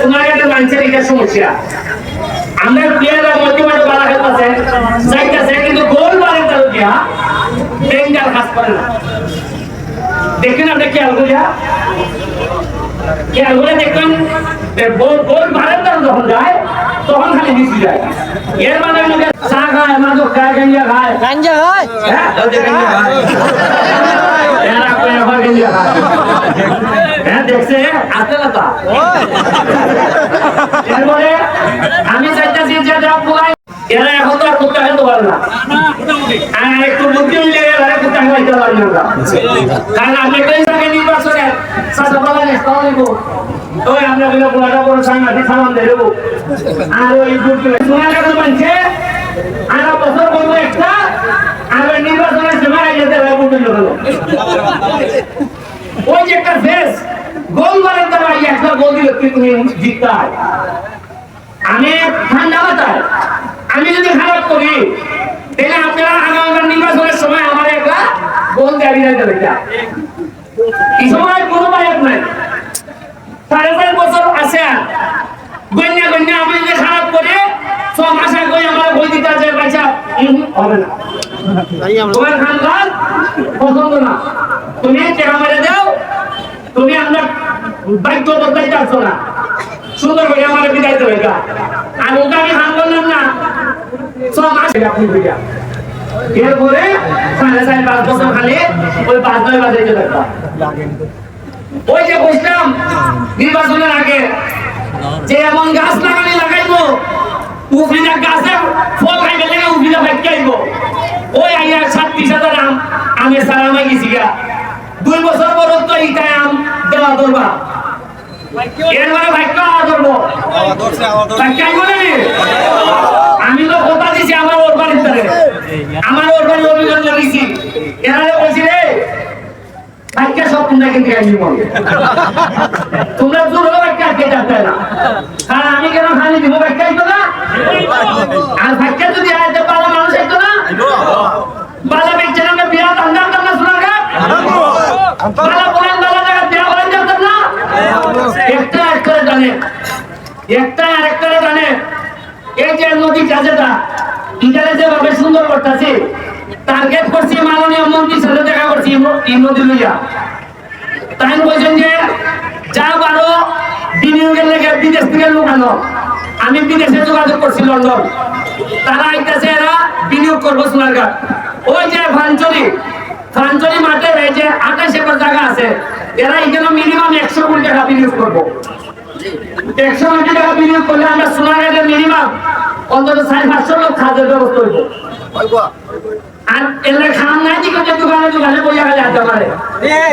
সোনাঘাটে মানুষের এটা সমস্যা। আমরা পেয়ারা মধ্যমাঠে বাড়া খেলতেছে যাইতেছে কিন্তু গোল বাড়ে তার দিয়া ডেঞ্জার কাজ করে না। দেখেন আপনি খেয়াল করিয়া। খেয়াল করে দেখবেন গোল গোল বাড়ে তার যখন যায় তখন খালি নিচু যায়। এর মানে হলো চা খায় মাদক খায় গাঞ্জা খায়। গাঞ্জা হয়? এরা কয় গাঞ্জা খায় দেখছে আসতে না তা এরপরে আমি চাইতেছি যে পুরাই এরা এখন আর কুত্তা খেতে পারে না। আর একটু বুদ্ধি হইলে এরা কুত্তা খাইতে পারবে না কারণ আপনি কই থাকে নির্বাচনে সাসা বলা নেই তাও নিব। ওই আমরা বলে পোলাটা বড় সাংঘাতিক সামান দিয়ে দেবো। আর ওই দুধ শোনা গেল মানছে আর বছর বলব একটা আর নির্বাচনের সময় যেতে হবে বুদ্ধি লোক ওই যে একটা ফেস গোল মারার দ্বারা এই একটা গোল দিলে তুই তুমি জিততে হয় আমি ঠান্ডা মাথায়। আমি যদি খারাপ করি তাহলে আপনারা আগামীবার নির্বাচনের সময় আমার একটা গোল দেওয়া দিতে দেবে এই সময় কোনো বায়ক নাই। সাড়ে চার বছর আছে। আর গন্যা গন্যা আমি যদি খারাপ করে সব আশা করি আমার বই দিতে আছে বাচ্চা হবে না। তোমার খানদান পছন্দ না তুমি টাকা মেরে দাও তুমি আমরা আসছো না। সুন্দর আমি পাঁচ বছর ওই যে নির্বাচনের আগে, যে এমন গাছ লাগানি লাগাইবো উফরিটা গাছে ফল খাইবে লেগে উফরিটা ভাইকে আইব। ওই আইয়া ছাত্রিশ হাজার আম, আমি সারামে গেছি গা। দুই বছর পর তো ইটাই আম দেওয়া দরবা আমি তো কথা দিছি আমার ওর বাড়ির তারে আমার ওর বাড়ি অভিযোগ জানিয়েছি। এরা বলছি রে সব তোমরা আটকে না। আর আমি কেন খালি দিব? ব্যাখ্যাই আইতো না আর ভাগ্য যদি আইতে পারো মানুষ আইতো না বালা বেচে না বিয়া দান্দার দান্না শোনা গা বালা বলেন বালা জায়গা বিয়া বলেন যেতাম না একটা এক করে জানে। একটা আর একটা জানে। এই যে নদী কাজেটা ইটারে যেভাবে সুন্দর করতেছে টার্গেট করছি মাননীয় মন্ত্রীর সাথে দেখা করছি এই নদী লইয়া। তাই বলছেন যে, যা পারো বিনিয়োগের লেগে বিদেশ থেকে লোক আনো। আমি বিদেশে যোগাযোগ করছি লন্ডন। তারা আইতেছে এরা বিনিয়োগ করব সোনারঘাট ওই যে ফাঞ্চলি ফাঞ্চলি মাঠে এই যে আঠাশ একর জায়গা আছে এরা এই জন্য মিনিমাম একশো কোটি টাকা বিনিয়োগ করব। একশো কোটি টাকা বিনিয়োগ করলে আমরা সোনারঘাটের মিনিমাম অন্তত সাড়ে পাঁচশো লোক খাদ্যের ব্যবস্থা হইব। আর এলাকা খান নাই দিকে দোকানে দোকানে বইয়া গেলে আসতে পারে